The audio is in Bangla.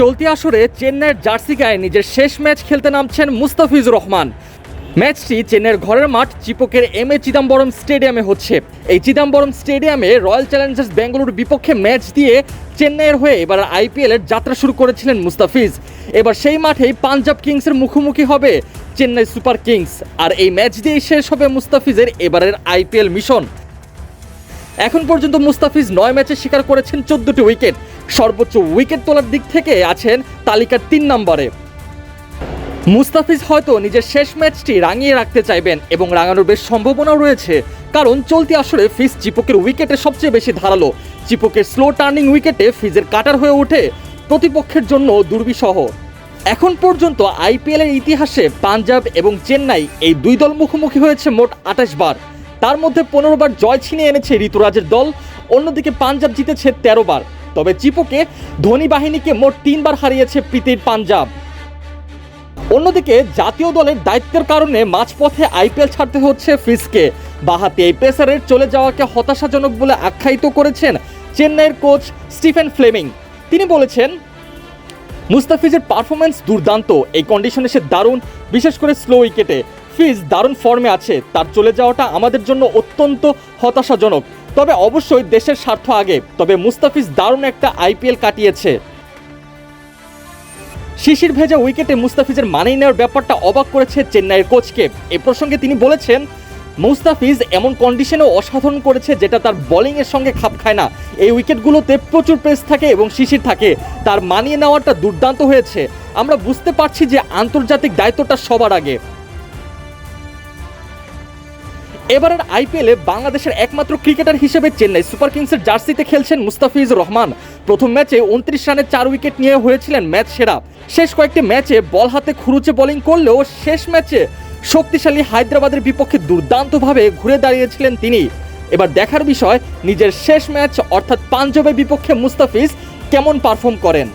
চলতি আসরে চেন্নাইয়ের জার্সি গায়ে নিজের শেষ ম্যাচ খেলতে নামছেন মুস্তাফিজুর রহমান। ম্যাচটি চেন্নাইয়ের ঘরের মাঠ চিপকের এম এ চিদাম্বরম স্টেডিয়ামে হচ্ছে। এই চিদাম্বরম স্টেডিয়ামে রয়্যাল চ্যালেঞ্জার্স বেঙ্গালুরুর বিপক্ষে ম্যাচ দিয়ে চেন্নাইয়ের হয়ে এবার আইপিএলের যাত্রা শুরু করেছিলেন মুস্তাফিজ। এবার সেই মাঠেই পাঞ্জাব কিংসের মুখোমুখি হবে চেন্নাই সুপার কিংস। আর এই ম্যাচ দিয়েই শেষ হবে মুস্তাফিজের এবারের আইপিএল মিশন। এখন পর্যন্ত মুস্তাফিজ নয় ম্যাচে শিকার করেছেন চোদ্দটি উইকেট। সর্বোচ্চ উইকেট তোলার দিক থেকে আছেন তালিকার তিন নম্বরে। মুস্তাফিজ হয়তো নিজের শেষ ম্যাচটি রাঙিয়ে রাখতে চাইবেন এবং রাঙানোর বেশ সম্ভাবনাও রয়েছে, কারণ চলতি আসরে ফিজ চিপকের উইকেটে সবচেয়ে বেশি ধারালো। চিপকের স্লো টার্নিং উইকেটে ফিজের কাটার হয়ে ওঠে প্রতিপক্ষের জন্য দুর্বিসহ এখন পর্যন্ত আইপিএল এর ইতিহাসে পাঞ্জাব এবং চেন্নাই এই দুই দল মুখোমুখি হয়েছে মোট আঠাশ বার। তার মধ্যে পনেরো বার জয় ছিনিয়ে এনেছে ঋতুরাজের দল, অন্যদিকে পাঞ্জাব জিতেছে তেরো বার। তবে চিপকে ধোনি বাহিনীকে মোট তিনবার হারিয়েছে প্রীতির পাঞ্জাব। অন্যদিকে জাতীয় দলের দায়িত্বের কারণে মাঝপথে আইপিএল ছাড়তে হচ্ছে ফিসকে। বাহাতি এই পেসারের চলে যাওয়াকে হতাশাজনক বলে আখ্যায়িত করেছেন চেন্নাইয়ের কোচ স্টিফেন ফ্লেমিং। তিনি বলেছেন, মুস্তাফিজের পারফরমেন্স দুর্দান্ত, এই কন্ডিশনে সে দারুণ, বিশেষ করে স্লো উইকেটে। ফিজ দারুণ ফর্মে আছে, তার চলে যাওয়াটা আমাদের জন্য অত্যন্ত হতাশাজনক। তবে অবশ্যই দেশের স্বার্থ আগে, তবে মুস্তাফিজ দারুণ একটা আইপিএল কাটিয়েছে। শিশির ভেজা উইকেটে মুস্তাফিজের মানিয়ে নেওয়ার ব্যাপারটা অবাক করেছে চেন্নাইয়ের কোচকে। এ প্রসঙ্গে তিনি বলেছেন, মুস্তাফিজ এমন কন্ডিশনেও অসাধারণ করেছে যেটা তার বোলিংয়ের সঙ্গে খাপ খায় না। এই উইকেটগুলোতে প্রচুর প্রেস থাকে এবং শিশির থাকে। তার মানিয়ে নেওয়াটা দুর্দান্ত হয়েছে। আমরা বুঝতে পারছি যে আন্তর্জাতিক দায়িত্বটা সবার আগে। এবারের আইপিএলে বাংলাদেশের একমাত্র ক্রিকেটার হিসেবে চেন্নাই সুপার কিংসের জার্সিতে খেলছেন মুস্তাফিজ রহমান। প্রথম ম্যাচে উনত্রিশ রানে চার উইকেট নিয়ে হয়েছিলেন ম্যাচ সেরা। শেষ কয়েকটি ম্যাচে বল হাতে খুরুচে বোলিং করলেও শেষ ম্যাচে শক্তিশালী হায়দ্রাবাদের বিপক্ষে দুর্দান্তভাবে ঘুরে দাঁড়িয়েছিলেন তিনি। এবার দেখার বিষয়, নিজের শেষ ম্যাচ অর্থাৎ পাঞ্জাবের বিপক্ষে মুস্তাফিজ কেমন পারফর্ম করেন?